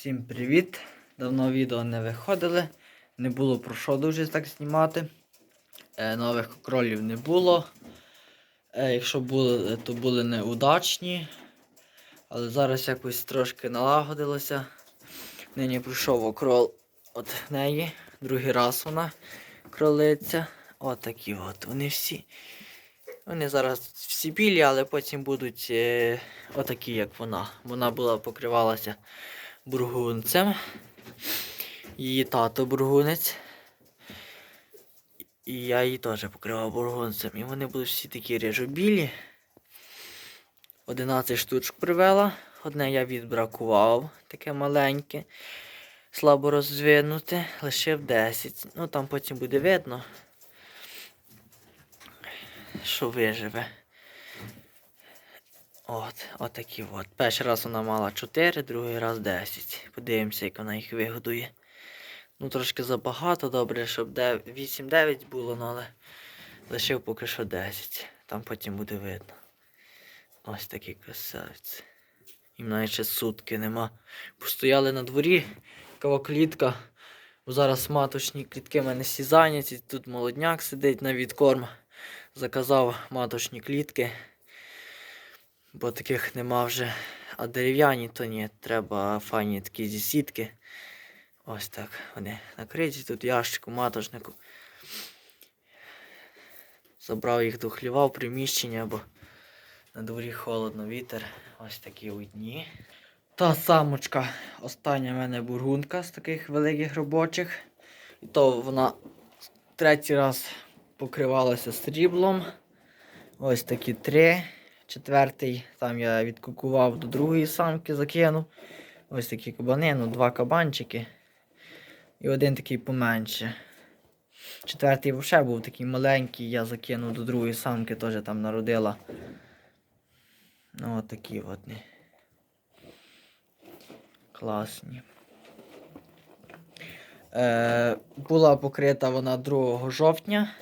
Всім привіт! Давно відео не виходили. Не було про що дуже так знімати. Е, нових кролів не було. Е, якщо були, то були неудачні. Але зараз якось трошки налагодилося. Нині прийшов окрол от неї. Другий раз вона кролиться. Отакі от. Вони всі. Вони зараз всі білі, але потім будуть е, отакі, як вона. Вона була покривалася бургунцем. Її тато бургунець. І я її теж покривав бургунцем. І вони будуть всі такі рижобілі. 11 штучок привела. Одне я відбракував, таке маленьке, слабо розвинуте, лишив 10. Ну там потім буде видно, що виживе. От, отакі от. Перший раз вона мала 4, другий раз 10. Подивимося, як вона їх вигодує. Ну, трошки забагато, добре, щоб 8-9 було, ну, але лишив поки що 10. Там потім буде видно. Ось такі красавці. Їм навіть ще сутки нема. Постояли на дворі, кава клітка. Зараз маточні клітки в мене всі зайняті. Тут молодняк сидить на відкорм. Заказав маточні клітки. Бо таких нема вже. А дерев'яні то ні. Треба файні такі зі сітки. Ось так вони накриті тут ящику, маточнику. Забрав їх до хліва в приміщення, бо на дворі холодно вітер. Ось такі одні. Та самочка, остання в мене бургунка з таких великих робочих. І то вона третій раз покривалася сріблом. Ось такі три. Четвертий, там я відкукував до другої самки, закинув. Ось такі кабани, ну два кабанчики. І один такий поменше. Четвертий взагалі був такий маленький, я закинув до другої самки, теж там народила. Ну от такі от. Класні. Е, була покрита вона 2 жовтня.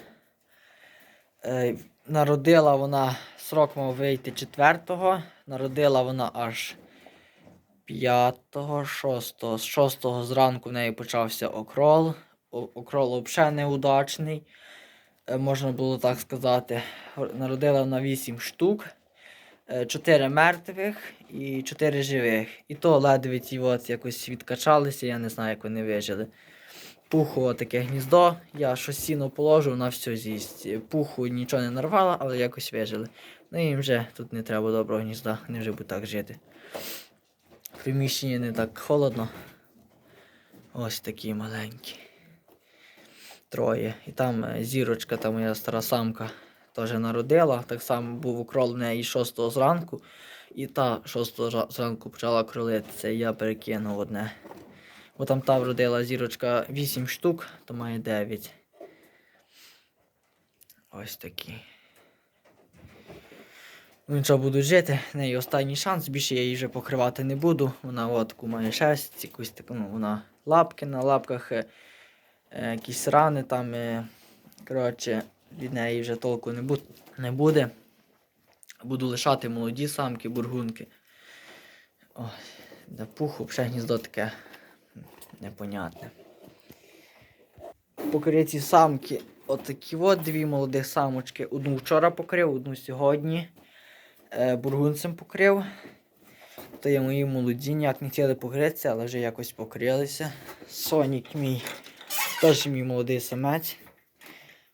Е, народила вона, срок мав вийти 4-го, народила вона аж 5-го, 6-го. З 6-го зранку в неї почався окрол. Окрол взагалі неудачний, е, можна було так сказати. Народила вона 8 штук. 4 мертвих і 4 живих. І то ледве ті от якось відкачалися, я не знаю, як вони вижили. Пуху таке гніздо, я щось сіно положив, вона все з'їсть. Пуху нічого не нарвала, але якось вижили. Ну їм вже тут не треба доброго гнізда, вони вже будуть так жити. В приміщенні не так холодно. Ось такі маленькі. Троє. І там е, зірочка, та моя стара самка, теж народила. Так само був укрол в неї 6 зранку. І та 6 зранку почала кролитися, і я перекинув одне. Бо там та вродила зірочка 8 штук, то має 9. Ось такі. Ну, нічого буду жити, в неї останній шанс, більше я її вже покривати не буду. Вона от має шерсть, якусь таку, ну, вона лапки на лапках, е, е, якісь рани там. Е, коротше, від неї вже толку не, бу- не буде. Буду лишати молоді самки, бургунки. Ой, де пуху, взагалі гніздо таке непонятне. Покриті самки. Отакі от дві молодих самочки. Одну вчора покрив, одну сьогодні. Е, бургунцем покрив. То є мої молоді, ніяк не хотіли покритися, але вже якось покрилися. Сонік мій, теж мій молодий самець.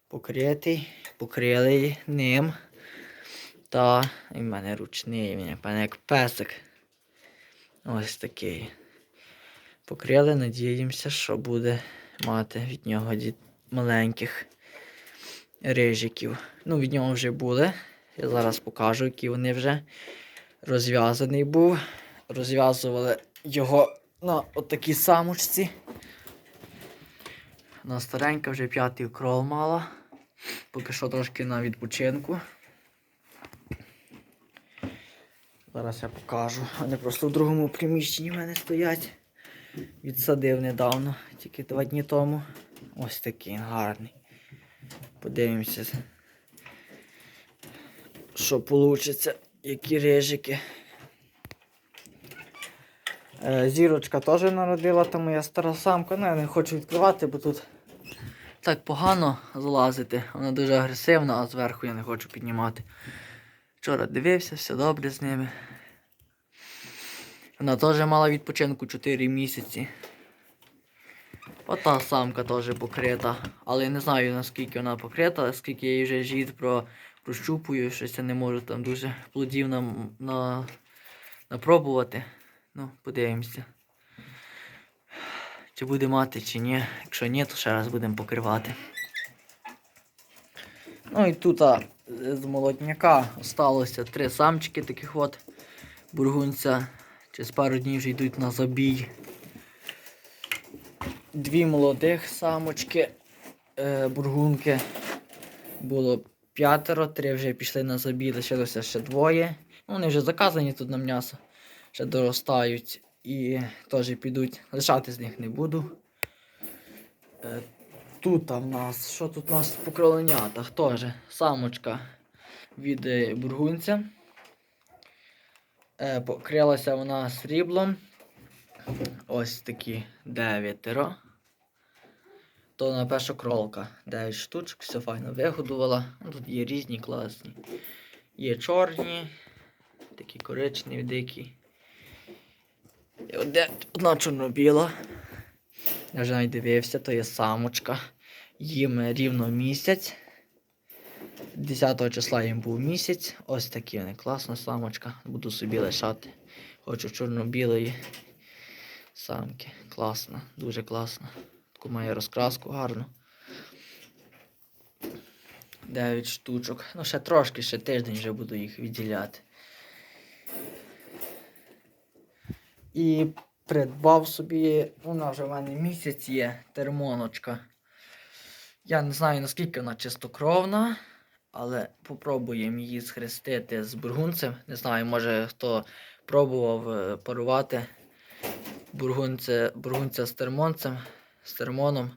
Покритий, покрили ним. Та і в мене ручний, він як песик. Ось такий. Покрили, надіємося, що буде мати від нього діт... маленьких рижиків. Ну, від нього вже були. Я зараз покажу, які вони вже розв'язаний був. Розв'язували його на отакій самочці. На старенька вже п'ятий крол мала. Поки що трошки на відпочинку. Зараз я покажу. Вони просто в другому приміщенні в мене стоять. Відсадив недавно, тільки два дні тому. Ось такий гарний. Подивимося, що вийде, які рижики. Е, Зірочка теж народила, та моя стара самка. Ну, я не хочу відкривати, бо тут так погано залазити. Вона дуже агресивна, а зверху я не хочу піднімати. Вчора дивився, все добре з ними. Вона теж мала відпочинку 4 місяці. Ота самка теж покрита. Але не знаю наскільки вона покрита, скільки я її вже живіт про, прощупую, щось я не можу там дуже плодів на, на, напробувати. Ну, подивимося. Чи буде мати, чи ні. Якщо ні, то ще раз будемо покривати. Ну і тут а, з молодняка осталося три самчики таких от бургунця. Через пару днів вже йдуть на забій. Дві молодих самочки е, бургунки. Було п'ятеро, три вже пішли на забій, лишилося ще двоє. Вони вже заказані тут на м'ясо, ще доростають і теж підуть. Лишати з них не буду. Е, тут в нас, що тут у нас по кроленятах теж самочка від е, бургунця. Е, покрилася вона сріблом. Ось такі дев'ятеро. То на перша кролка 9 штучок, все файно вигодувала. Ну, Тут є різні класні. Є чорні, такі коричневі, дикі. І одна чорно-біла. Я вже навіть дивився, то є самочка. Їм рівно місяць. 10 числа їм був місяць. Ось такі вони. Класна самочка. Буду собі лишати. Хочу чорно-білої самки. Класна, дуже класна. Таку має розкраску гарну. 9 штучок. Ну, ще трошки, ще тиждень вже буду їх відділяти. І придбав собі, вона вже в мене місяць є, термоночка. Я не знаю наскільки вона чистокровна, але попробуємо її схрестити з бургунцем. Не знаю, може хто пробував е, парувати бургунця, бургунця з термонцем, з термоном,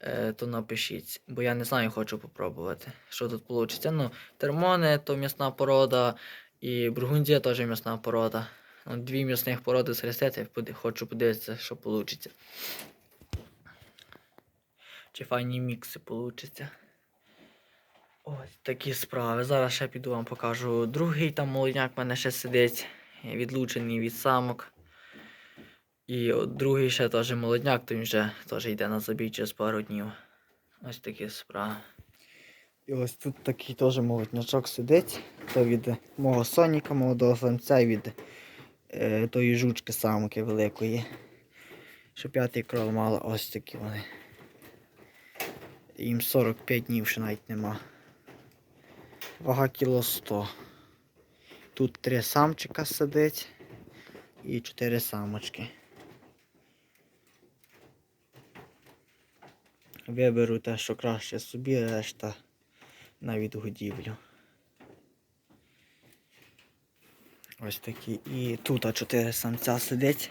е, то напишіть. Бо я не знаю, хочу попробувати, що тут вийде. Ну, термони то м'ясна порода, і бургундія теж м'ясна порода. Ну, Дві м'ясних породи схрестити, хочу подивитися, що вийде. Чи файні мікси вийде. Ось такі справи. Зараз ще піду вам покажу другий там молодняк в мене ще сидить, відлучений від самок. І другий ще теж молодняк, то він вже теж йде на забій через пару днів. Ось такі справи. І ось тут такий теж молоднячок сидить. То від мого соніка, молодого самця і від е, тої жучки самки великої. Що п'ятий крол мала ось такі вони. Їм 45 днів ще навіть нема. Вага кіло 100. Тут три самчика сидить і чотири самочки. Виберу те, що краще собі, решта на відгодівлю. Ось такі. І тут чотири самця сидить.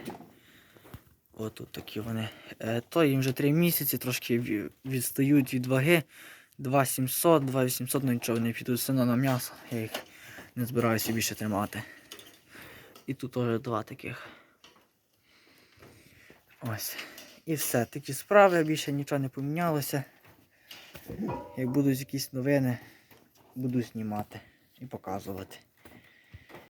Ось тут такі вони. Е, то їм вже 3 місяці, трошки відстають від ваги. 2700, 2800, ну нічого не підуть одно на м'ясо. Я їх не збираюся більше тримати. І тут теж два таких. Ось. І все. Такі справи, більше нічого не помінялося. Як будуть якісь новини, буду знімати і показувати.